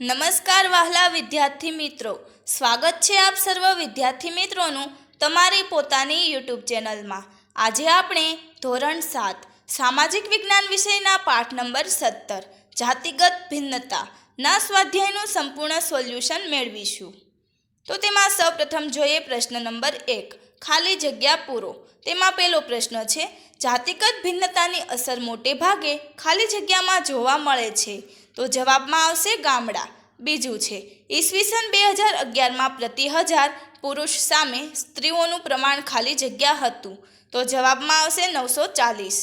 નમસ્કાર વહાલા વિદ્યાર્થી મિત્રો. સ્વાગત છે આપ સર્વ વિદ્યાર્થી મિત્રોનું તમારી પોતાની યુટ્યુબ ચેનલમાં. આજે આપણે ધોરણ સાત, સામાજિક વિજ્ઞાન વિષયના પાઠ નંબર સત્તર, જાતિગત ભિન્નતા ના સ્વાધ્યાયનું સંપૂર્ણ સોલ્યુશન મેળવીશું. તો તેમાં સૌપ્રથમ જોઈએ પ્રશ્ન નંબર એક, ખાલી જગ્યા પૂરો. તેમાં પહેલો પ્રશ્ન છે, જાતિગત ભિન્નતાની અસર મોટે ભાગે ખાલી જગ્યામાં જોવા મળે છે. તો જવાબમાં આવશે ગામડા. બીજું છે ઈસવીસન બે હજાર અગિયારમાં પ્રતિ હજાર પુરુષ સામે સ્ત્રીઓનું પ્રમાણ ખાલી જગ્યા હતું. તો જવાબમાં આવશે નવસો ચાલીસ.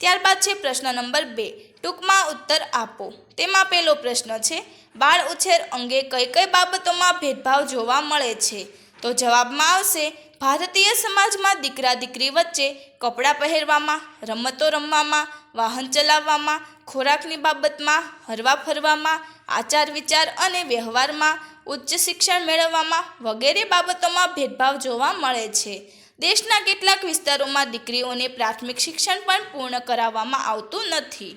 ત્યારબાદ છે પ્રશ્ન નંબર બે, ટૂંકમાં ઉત્તર આપો. તેમાં પહેલો પ્રશ્ન છે, બાળ ઉછેર અંગે કઈ કઈ બાબતોમાં ભેદભાવ જોવા મળે છે? તો જવાબમાં આવશે, ભારતીય સમાજમાં દીકરા દીકરી વચ્ચે કપડાં પહેરવામાં, રમતો રમવામાં, વાહન ચલાવવામાં, ખોરાકની બાબતમાં, હરવા ફરવામાં, આચાર વિચાર અને વ્યવહારમાં ઉચ્ચ શિક્ષણ મેળવવામાં વગેરે બાબતોમાં ભેદભાવ જોવા મળે છે. દેશના કેટલાક વિસ્તારોમાં દીકરીઓને પ્રાથમિક શિક્ષણ પણ પૂર્ણ કરાવવામાં આવતું નથી.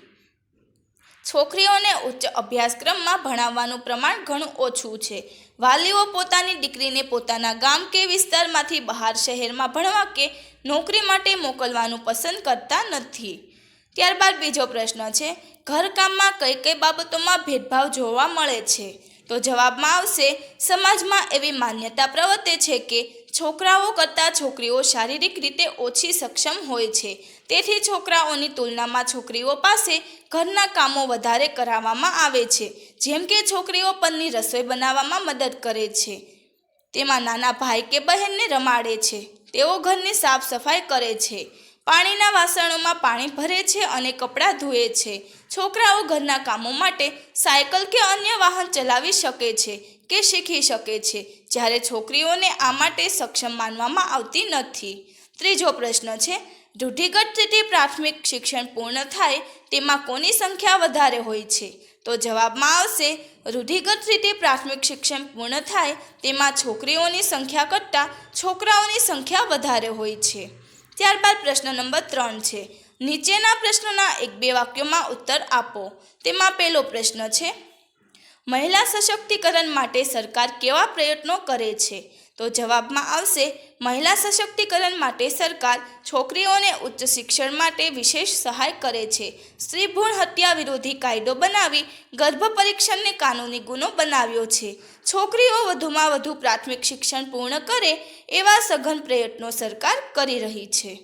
છોકરીઓને ઉચ્ચ અભ્યાસક્રમમાં ભણાવવાનું પ્રમાણ ઘણું ઓછું છે. વાલીઓ પોતાની દીકરીને પોતાના ગામ કે વિસ્તારમાંથી બહાર શહેરમાં ભણવા કે નોકરી માટે મોકલવાનું પસંદ કરતા નથી. ત્યારબાદ બીજો પ્રશ્ન છે, ઘરકામમાં કઈ કઈ બાબતોમાં ભેદભાવ જોવા મળે છે? તો જવાબમાં આવશે, સમાજમાં એવી માન્યતા પ્રવર્તે છે કે છોકરાઓ કરતાં છોકરીઓ શારીરિક રીતે ઓછી સક્ષમ હોય છે. તેથી છોકરાઓની તુલનામાં છોકરીઓ પાસે ઘરના કામો વધારે કરાવવામાં આવે છે, જેમ કે છોકરીઓ પરની રસોઈ બનાવવામાં મદદ કરે છે. તેમાં નાના ભાઈ કે બહેનને રમાડે છે. તેઓ ઘરની સાફ સફાઈ કરે છે. પાણીના વાસણોમાં પાણી ભરે છે અને કપડાં ધોએ છે. છોકરાઓ ઘરના કામો માટે સાયકલ કે અન્ય વાહન ચલાવી શકે છે કે શીખી શકે છે. જ્યારે છોકરીઓને આ માટે સક્ષમ માનવામાં આવતી નથી. ત્રીજો પ્રશ્ન છે, રૂઢિગત રીતે પ્રાથમિક શિક્ષણ પૂર્ણ થાય તેમાં કોની સંખ્યા વધારે હોય છે? તો જવાબમાં આવશે, રૂઢિગત રીતે પ્રાથમિક શિક્ષણ પૂર્ણ થાય તેમાં છોકરીઓની સંખ્યા કરતાં છોકરાઓની સંખ્યા વધારે હોય છે. ત્યારબાદ પ્રશ્ન નંબર ત્રણ છે. નીચેના પ્રશ્નના એક બે વાક્યોમાં ઉત્તર આપો. તેમાં પહેલો પ્રશ્ન છે, મહિલા સશક્તિકરણ માટે સરકાર કેવા પ્રયત્નો કરે છે? તો જવાબમાં આવશે, મહિલા સશક્તિકરણ માટે સરકાર છોકરીઓને ઉચ્ચ શિક્ષણ માટે વિશેષ સહાય કરે છે. સ્ત્રી ભ્રૂણ હત્યા વિરોધી કાયદો બનાવી ગર્ભ પરીક્ષણને કાનૂની ગુનો બનાવ્યો છે. છોકરીઓ વધુમાં વધુ પ્રાથમિક શિક્ષણ પૂર્ણ કરે એવા સઘન પ્રયત્નો સરકાર કરી રહી છે.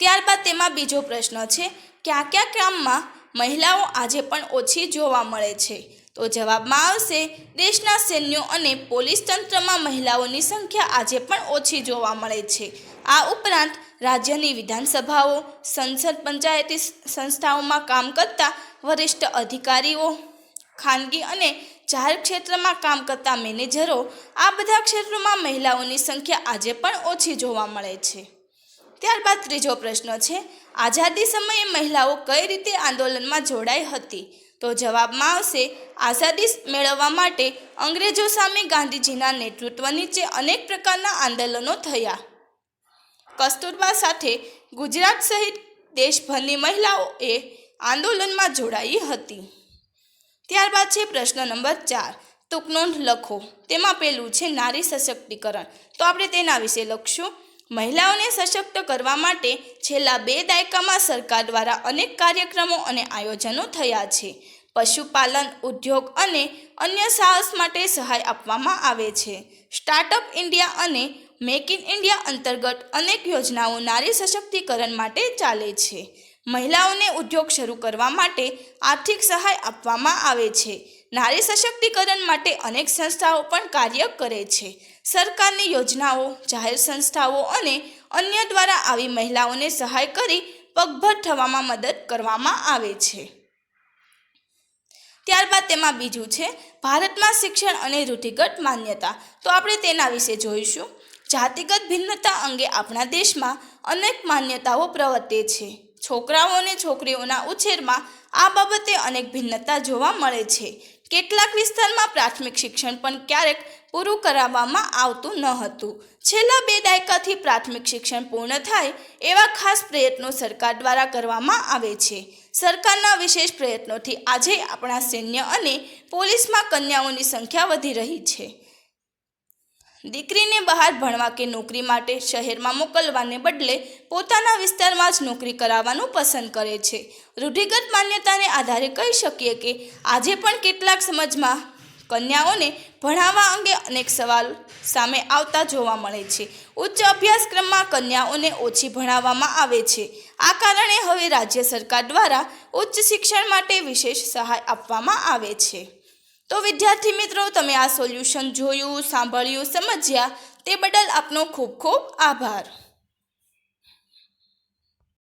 ત્યારબાદ તેમાં બીજો પ્રશ્ન છે, ક્યાં ક્યાં કામમાં મહિલાઓ આજે પણ ઓછી જોવા મળે છે? તો જવાબમાં આવશે, દેશના સૈન્યો અને પોલીસ તંત્રમાં મહિલાઓની સંખ્યા આજે પણ ઓછી જોવા મળે છે. આ ઉપરાંત રાજ્યની વિધાનસભાઓ, સંસદ પંચાયતી સંસ્થાઓમાં કામ કરતા વરિષ્ઠ અધિકારીઓ, ખાનગી અને જાહેર ક્ષેત્રમાં કામ કરતા મેનેજરો, આ બધા ક્ષેત્રોમાં મહિલાઓની સંખ્યા આજે પણ ઓછી જોવા મળે છે. ત્યારબાદ ત્રીજો પ્રશ્ન છે, આઝાદી સમયે મહિલાઓ કઈ રીતે આંદોલનમાં જોડાઈ હતી? તો જવાબમાં આવશે, આઝાદી મેળવવા માટે અંગ્રેજો સામે ગાંધીજીના નેતૃત્વ નીચે અનેક પ્રકારના આંદોલનો થયા. કસ્તુરબા સાથે ગુજરાત સહિત દેશભરની મહિલાઓએ આંદોલનમાં જોડાઈ હતી. ત્યારબાદ છે પ્રશ્ન નંબર ચાર ટૂંકનોંધ લખો. તેમાં પેલું છે નારી સશક્તિકરણ. તો આપણે તેના વિશે લખશું. મહિલાઓને સશક્ત કરવા માટે છેલ્લા બે દાયકામાં સરકાર દ્વારા અનેક કાર્યક્રમો અને આયોજનો થયા છે. પશુપાલન, ઉદ્યોગ અને અન્ય સાહસ માટે સહાય આપવામાં આવે છે. સ્ટાર્ટઅપ ઇન્ડિયા અને મેક ઇન ઇન્ડિયા અંતર્ગત અનેક યોજનાઓ નારી સશક્તિકરણ માટે ચાલે છે. મહિલાઓને ઉદ્યોગ શરૂ કરવા માટે આર્થિક સહાય આપવામાં આવે છે. નારી સશક્તિકરણ માટે અનેક સંસ્થાઓ પણ કાર્ય કરે છે. સરકારની યોજનાઓ, જાહેર સંસ્થાઓ અને અન્ય દ્વારા આવી મહિલાઓને સહાય કરી પગભર થવામાં મદદ કરવામાં આવે છે. ત્યારબાદ તેમાં બીજું છે, ભારતમાં શિક્ષણ અને રૂઢિગત માન્યતા. તો આપણે તેના વિશે જોઈશું. જાતિગત ભિન્નતા અંગે આપણા દેશમાં અનેક માન્યતાઓ પ્રવર્તે છે. છોકરાઓ અને છોકરીઓના ઉછેરમાં આ બાબતે અનેક ભિન્નતા જોવા મળે છે. કેટલાક વિસ્તારમાં પ્રાથમિક શિક્ષણ પણ ક્યારેક પૂરું કરાવવામાં આવતું ન હતું. છેલ્લા બે દાયકાથી પ્રાથમિક શિક્ષણ પૂર્ણ થાય એવા ખાસ પ્રયત્નો સરકાર દ્વારા કરવામાં આવે છે. સરકારના વિશેષ પ્રયત્નોથી આજે આપણા સૈન્ય અને પોલીસમાં કન્યાઓની સંખ્યા વધી રહી છે. દીકરીને બહાર ભણવા કે નોકરી માટે શહેરમાં મોકલવાને બદલે પોતાના વિસ્તારમાં જ નોકરી કરાવવાનું પસંદ કરે છે. રૂઢિગત માન્યતાને આધારે કહી શકીએ કે આજે પણ કેટલાક સમાજમાં કન્યાઓને ભણાવવા અંગે અનેક સવાલ સામે આવતા જોવા મળે છે. ઉચ્ચ અભ્યાસક્રમમાં કન્યાઓને ઓછી ભણાવવામાં આવે છે. આ કારણે હવે રાજ્ય સરકાર દ્વારા ઉચ્ચ શિક્ષણ માટે વિશેષ સહાય આપવામાં આવે છે. તો વિદ્યાર્થી મિત્રો, તમે આ સોલ્યુશન જોયું, સાંભળ્યું, સમજ્યા, તે બદલ આપનો ખૂબ ખૂબ આભાર.